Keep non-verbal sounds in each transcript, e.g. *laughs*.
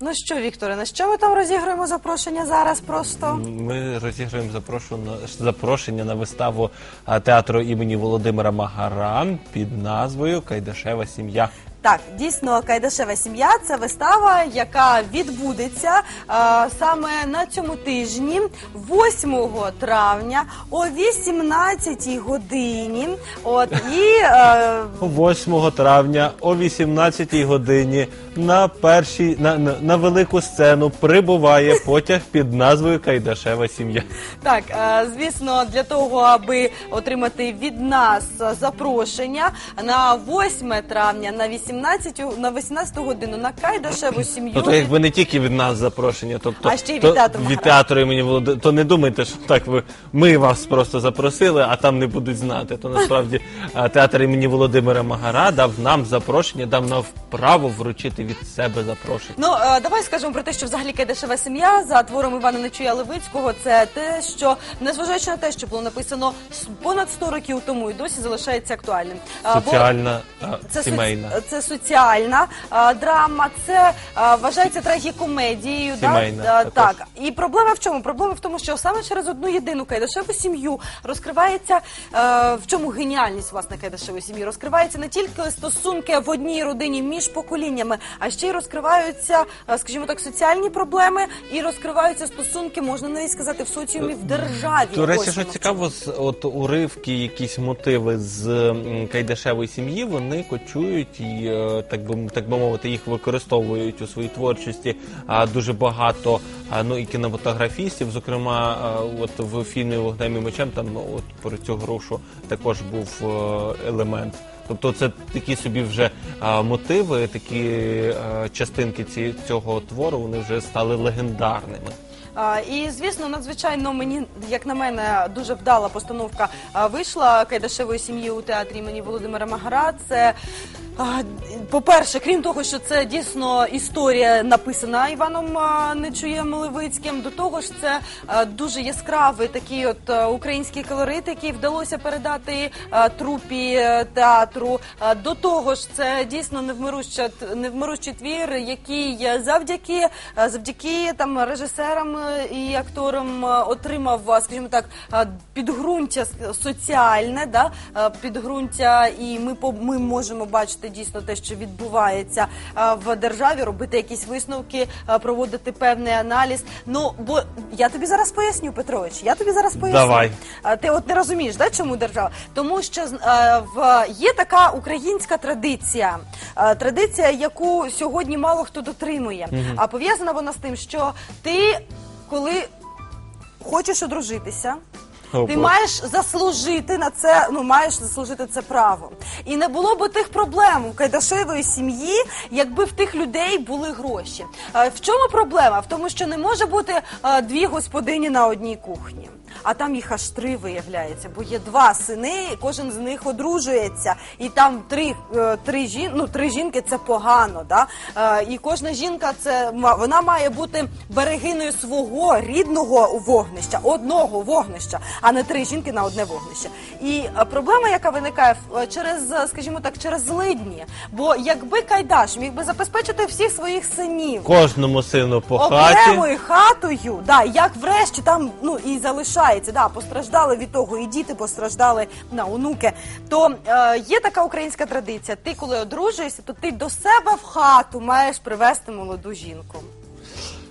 Ну що, Вікторе, на що ми там розіграємо запрошення зараз просто? Ми розіграємо запрошення, запрошення на виставу театру імені Володимира Магара під назвою Кайдашева сім'я. Так, дійсно, Кайдашева сім'я це вистава, яка відбудеться е, саме на цьому тижні, 8 травня о 18 годині. От і е, 8 травня о 18 годині на першій на, на, на велику сцену прибуває потяг під назвою Кайдашева сім'я. Так, е, звісно, для того, аби отримати від нас запрошення на 8 травня на 18, на 18 годину на Кайдашеву сім'ю. Ну то якби не тільки від нас запрошення, тобто А ще й від то, театру від театру імені Володимира, то не думайте, що так ви ми вас просто запросили, а там не будуть знати. То насправді театр імені Володимира Магара дав нам запрошення, дав нам право вручити від себе запрошення. Ну е, давай скажемо про те, що взагалі Кайдашева сім'я за твором Івана Нечуя Левицького. Це те, що незважаючи на те, що було написано с- понад 100 років тому, і досі залишається актуальним. А, бо Соціальна а, Це, сімейна. це соціальна а, драма, це а, вважається трагікомедією. Сімейна, да? А, також. так. І проблема в чому? Проблема в тому, що саме через одну єдину кайдашеву сім'ю розкривається е, в чому геніальність власне кайдашевої сім'ї. Розкриваються не тільки стосунки в одній родині між поколіннями, а ще й розкриваються, е, скажімо так, соціальні проблеми і розкриваються стосунки, можна навіть сказати, в соціумі в державі. До речі, Ось що воно в цікаво, з от уривки, якісь мотиви з м, Кайдашевої сім'ї, вони кочують і е, так би так би мовити, їх використовують у своїй творчості. Дуже багато ну і кінематографістів, зокрема, от в фільмі Вогнем і мечем там ну, от про цю грушу також був е, елемент. Тобто це такі собі вже а, мотиви, такі а, частинки ці, цього твору, вони вже стали легендарними. А, І звісно, надзвичайно мені, як на мене, дуже вдала постановка вийшла Кайдашевої сім'ї у театрі імені Володимира Магара. Це по-перше, крім того, що це дійсно історія написана Іваном Нечуєм Левицьким. До того ж, це дуже яскравий такий от український колорит, який вдалося передати трупі е, театру. До того ж, це дійсно невмируща невмирущий твір, який завдяки завдяки там режисерам е, і акторам е, отримав, скажімо так, підґрунтя соціальне, да підґрунтя, і ми ми можемо бачити дійсно те, що відбувається е, в державі, робити якісь висновки, е, проводити певний аналіз. Ну бо я тобі зараз поясню, Петрович. Я тобі зараз поясню. Давай. Ти от не розумієш, да, чому держава? Тому що е, в є така українська традиція, е, традиція, яку сьогодні мало хто дотримує. А пов'язана вона з тим, що ти, коли хочеш одружитися. О, Ти маєш заслужити на це, ну маєш заслужити це право. І не було б тих проблем у Кайдашевої сім'ї, якби в тих людей були гроші. Е, В чому проблема? В тому, що не може бути е, дві господині на одній кухні. А там їх аж три виявляється, бо є два сини, і кожен з них одружується, і там три, е, три жін, ну три жінки це погано. Да? Е, І кожна жінка це вона має бути берегиною свого рідного вогнища, одного вогнища, а не три жінки на одне вогнище. І е, проблема, яка виникає е, через, скажімо так, через злидні. Бо якби Кайдаш міг би забезпечити всіх своїх синів Кожному сину по хаті. окремою хатою, да, як врешті там ну і залишається, да, постраждали від того, і діти постраждали на онуки. То е, є така українська традиція. Ти, коли одружуєшся, то ти до себе в хату маєш привезти молоду жінку.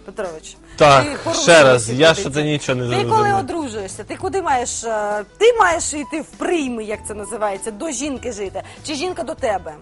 Петрович, Так, ти ще раз, я традиції. що-то нічого не Ти коли одружуєшся, ти куди маєш? е, Ти маєш йти в прийми, як це називається, до жінки жити, чи жінка до тебе?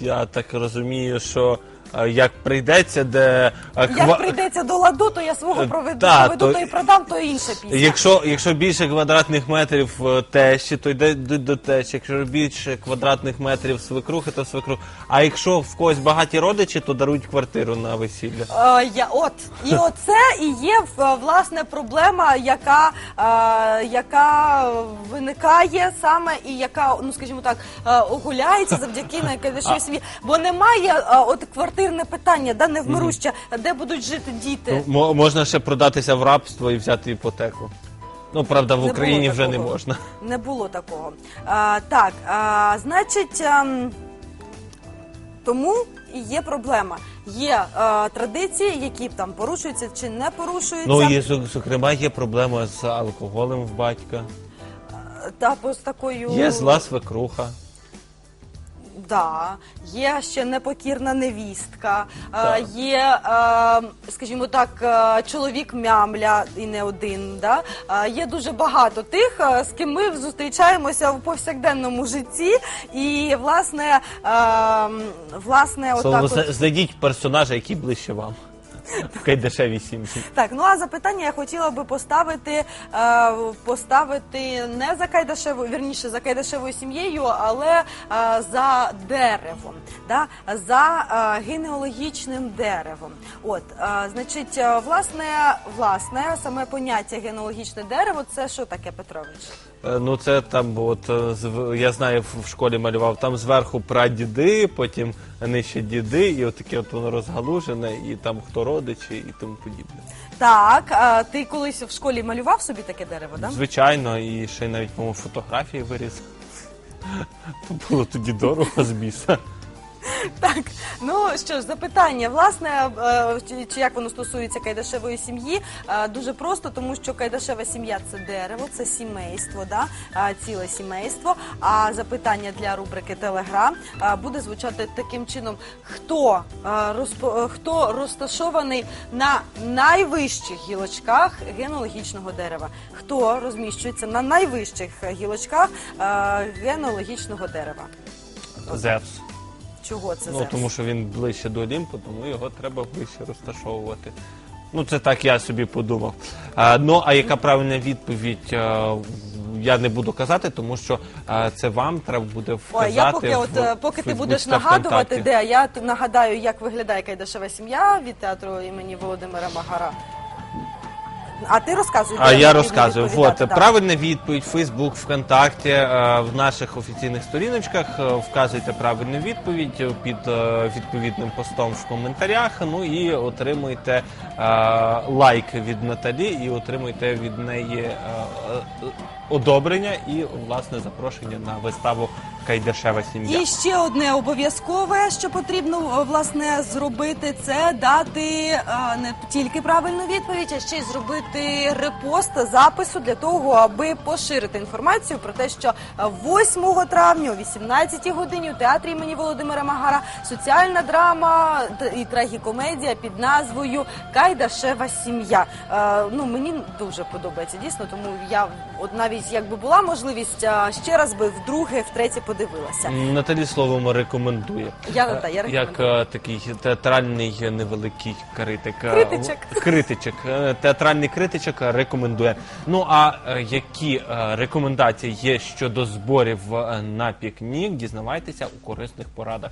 Я так розумію, що е, як прийдеться, де е, Як ква- прийдеться до ладу, то я свого Е, проведу, та, проведу то- то і продам, то інша пісня. Якщо, якщо більше квадратних метрів е, тещі, то йде йдуть до тещі. Якщо більше квадратних метрів свекрухи, то свекрух. А якщо в когось багаті родичі, то дарують квартиру на весілля. Е, я, от і оце і є в- власне проблема, яка, е, яка виникає саме і яка, ну скажімо так, е, огуляється завдяки найкадешої сім'ї. Бо немає е, от квартирне питання, да невмируще, де будуть жити діти. Ну, мо- можна ще продатися в рабство і взяти іпотеку. Ну, правда, в Не Україні було вже не такого. можна. Не було такого. А, так, а, значить. ем, Тому і є проблема. Є е, традиції, які там порушуються чи не порушуються. Ну і зо- зокрема є проблема з алкоголем в батька. Та по з такою Є зла свекруха. Да, є ще непокірна невістка, е, Так. є, е, скажімо так, е, чоловік мямля і не один. Да? Е, є дуже багато тих, е, з ким ми зустрічаємося в повсякденному житті. І власне, е, власне, отак. зна- От, знайдіть персонажа, який ближче вам. В кайдашевій сім'ї. так, ну а запитання я хотіла би поставити, е, поставити не за Кайдашевою, вірніше за Кайдашевою сім'єю, але е, за деревом, да? за е, генеалогічним деревом. От, е, значить, е, власне, власне, саме поняття генеалогічне дерево це що таке, Петрович? Е, Ну це там, от е, я знаю, в школі малював там зверху прадіди, потім нижче діди, і отаке от воно розгалужене, і там хто родичі і тому подібне. Так, а ти колись в школі малював собі таке дерево, да? Звичайно, і ще навіть по фотографії виріз. *laughs* Було тоді дорого з біса. Так, ну що ж, запитання. Власне, е, чи- як воно стосується кайдашевої сім'ї? Е, Дуже просто, тому що кайдашева сім'я це дерево, це сімейство, ціле сімейство. А запитання для рубрики Телеграм е, буде звучати таким чином: хто, е, розташований на найвищих гілочках генеалогічного дерева? Хто розміщується на найвищих гілочках генеалогічного дерева? Зевс. Чого це Ну Зевс? тому що він ближче до Олімпу, тому його треба ближче розташовувати. Ну, це так я собі подумав. А, ну, а яка правильна відповідь? а, я не буду казати, тому що а, це вам треба буде вказати. Ой, я поки, в от, е, поки ти Фейсбуці будеш та нагадувати, ВКонтакті. де я т- нагадаю, як виглядає Кайдашева сім'я від театру імені Володимира Магара. А ти розказуй. А я розказую. відповідати, От да. правильна відповідь: Фейсбук, ВКонтакті, е, в наших офіційних сторіночках. е, Вказуйте правильну відповідь е, під відповідним постом в коментарях. Ну і отримуйте лайк від Наталі, і отримуйте від неї одобрення і власне запрошення на виставу Кайдашева сім'я. І ще одне обов'язкове, що потрібно е, власне зробити, це дати е, не тільки правильну відповідь, а ще й зробити репост запису для того, аби поширити інформацію про те, що е, 8 травня о 18 годині у театрі імені Володимира Магара соціальна драма і трагікомедія під назвою Кайдашева сім'я. Е, Ну мені дуже подобається дійсно, тому я от навіть якби була можливість ще раз би вдруге, втретє подивилася. Наталі словом рекомендує. Я- та, я Як е, такий театральний невеликий критик. Е, Критичок. Критичок. Е, Театральний критичок рекомендує. Ну а е, які е, рекомендації є щодо зборів е, на пікнік, дізнавайтеся у корисних порадах.